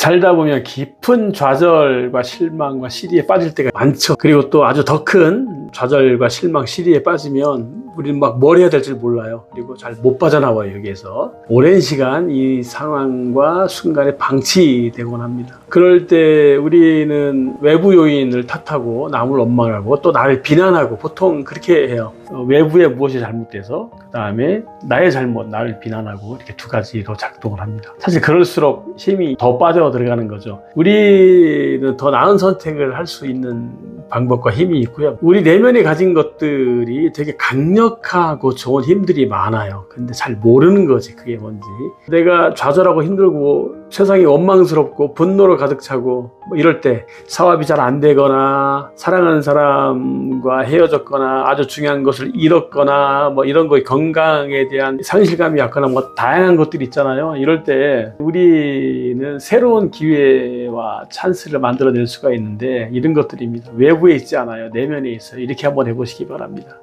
살다 보면 깊은 좌절과 실망과 시리에 빠질 때가 많죠. 그리고 또 아주 더 큰 좌절과 실망, 시리에 빠지면 우리는 막 뭘 해야 될지 몰라요. 그리고 잘 못 빠져나와요, 여기에서. 오랜 시간 이 상황과 순간에 방치되곤 합니다. 그럴 때 우리는 외부 요인을 탓하고 남을 원망하고 또 나를 비난하고 보통 그렇게 해요. 어, 외부에 무엇이 잘못돼서 그 다음에 나의 잘못, 나를 비난하고 이렇게 두 가지로 작동을 합니다. 사실 그럴수록 힘이 더 빠져 들어가는 거죠. 우리는 더 나은 선택을 할 수 있는 방법과 힘이 있고요. 우리 내면에 가진 것들이 되게 강력하고 좋은 힘들이 많아요. 근데 잘 모르는 거지, 그게 뭔지. 내가 좌절하고 힘들고 세상이 원망스럽고 분노로 가득 차고 뭐 이럴 때 사업이 잘 안 되거나 사랑하는 사람과 헤어졌거나 아주 중요한 것을 잃었거나 뭐 이런 거 건강에 대한 상실감이 왔거나 뭐 다양한 것들이 있잖아요. 이럴 때 우리는 새로운 기회와 찬스를 만들어낼 수가 있는데 이런 것들입니다. 외 부에 있지 않아요. 내면에 있어요. 이렇게 한번 해보시기 바랍니다.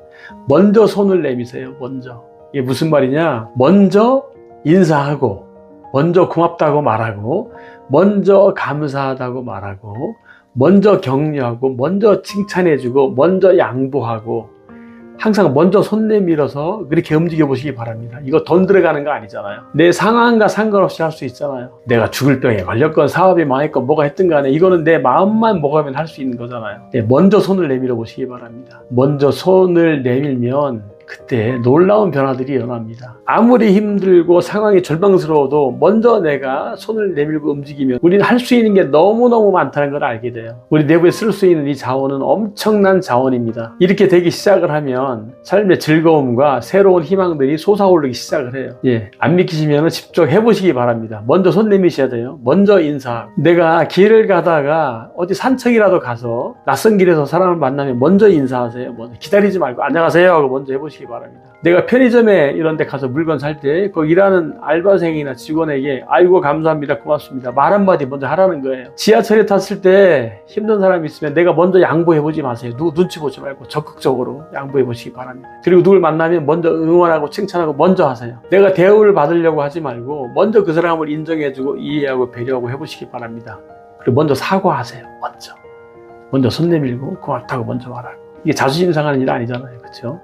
먼저 손을 내미세요. 먼저. 이게 무슨 말이냐? 먼저 인사하고 먼저 고맙다고 말하고, 먼저 감사하다고 말하고, 먼저 격려하고, 먼저 칭찬해주고, 먼저 양보하고, 항상 먼저 손 내밀어서 그렇게 움직여 보시기 바랍니다. 이거 돈 들어가는 거 아니잖아요. 내 상황과 상관없이 할 수 있잖아요. 내가 죽을 병에 걸렸건 사업이 망했건 뭐가 했든 간에 이거는 내 마음만 먹으면 할 수 있는 거잖아요. 네, 먼저 손을 내밀어 보시기 바랍니다. 먼저 손을 내밀면 그때 놀라운 변화들이 일어납니다. 아무리 힘들고 상황이 절망스러워도 먼저 내가 손을 내밀고 움직이면 우리는 할 수 있는 게 너무너무 많다는 걸 알게 돼요. 우리 내부에 쓸 수 있는 이 자원은 엄청난 자원입니다. 이렇게 되기 시작을 하면 삶의 즐거움과 새로운 희망들이 솟아오르기 시작을 해요. 예, 안 믿기시면 직접 해보시기 바랍니다. 먼저 손 내미셔야 돼요. 먼저 인사하고. 내가 길을 가다가 어디 산책이라도 가서 낯선 길에서 사람을 만나면 먼저 인사하세요. 먼저 기다리지 말고 안녕하세요 하고 먼저 해보시 기 바랍니다. 내가 편의점에 이런 데 가서 물건 살때 거기 일하는 알바생이나 직원에게 아이고 감사합니다 고맙습니다 말 한마디 먼저 하라는 거예요. 지하철에 탔을 때 힘든 사람이 있으면 내가 먼저 양보해 보지 마세요. 누구 눈치 보지 말고 적극적으로 양보해 보시기 바랍니다. 그리고 누굴 만나면 먼저 응원하고 칭찬하고 먼저 하세요. 내가 대우를 받으려고 하지 말고 먼저 그 사람을 인정해 주고 이해하고 배려하고 해 보시기 바랍니다. 그리고 먼저 사과하세요. 먼저. 먼저 손 내밀고 고맙다고 먼저 말하고. 이게 자존심 상하는 일 아니잖아요. 그렇죠?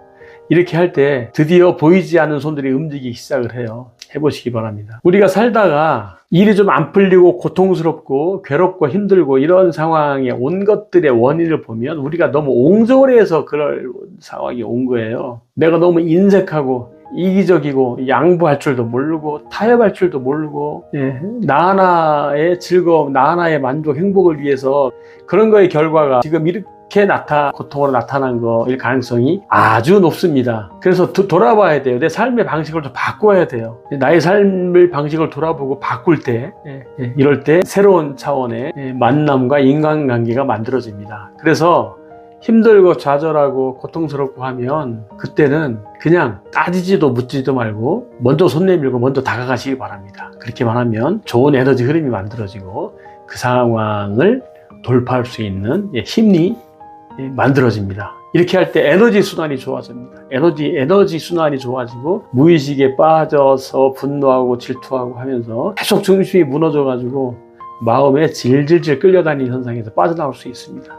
이렇게 할 때 드디어 보이지 않는 손들이 움직이기 시작을 해요. 해보시기 바랍니다. 우리가 살다가 일이 좀 안 풀리고 고통스럽고 괴롭고 힘들고 이런 상황에 온 것들의 원인을 보면 우리가 너무 옹졸해서 그럴 상황이 온 거예요. 내가 너무 인색하고 이기적이고 양보할 줄도 모르고 타협할 줄도 모르고 예, 나 하나의 즐거움, 나 하나의 만족, 행복을 위해서 그런 거의 결과가 지금 이렇게 나타 고통으로 나타난 거일 가능성이 아주 높습니다. 그래서 도, 돌아봐야 돼요. 내 삶의 방식을 좀 바꿔야 돼요. 나의 삶의 방식을 돌아보고 바꿀 때 예, 예, 이럴 때 새로운 차원의 예, 만남과 인간관계가 만들어집니다. 그래서 힘들고 좌절하고 고통스럽고 하면 그때는 그냥 따지지도 묻지도 말고 먼저 손 내밀고 먼저 다가가시기 바랍니다. 그렇게만 하면 좋은 에너지 흐름이 만들어지고 그 상황을 돌파할 수 있는 예, 힘이 예, 만들어집니다. 이렇게 할 때 에너지 순환이 좋아집니다. 에너지, 에너지 순환이 좋아지고 무의식에 빠져서 분노하고 질투하고 하면서 계속 중심이 무너져가지고 마음에 질질질 끌려다니는 현상에서 빠져나올 수 있습니다.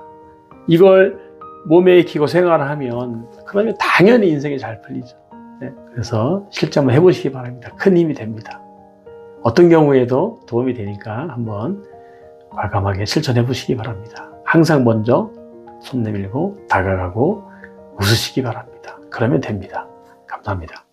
이걸 몸에 익히고 생활을 하면 그러면 당연히 인생이 잘 풀리죠. 네, 그래서 실제 한번 해보시기 바랍니다. 큰 힘이 됩니다. 어떤 경우에도 도움이 되니까 한번 과감하게 실천해 보시기 바랍니다. 항상 먼저 손 내밀고 다가가고 웃으시기 바랍니다. 그러면 됩니다. 감사합니다.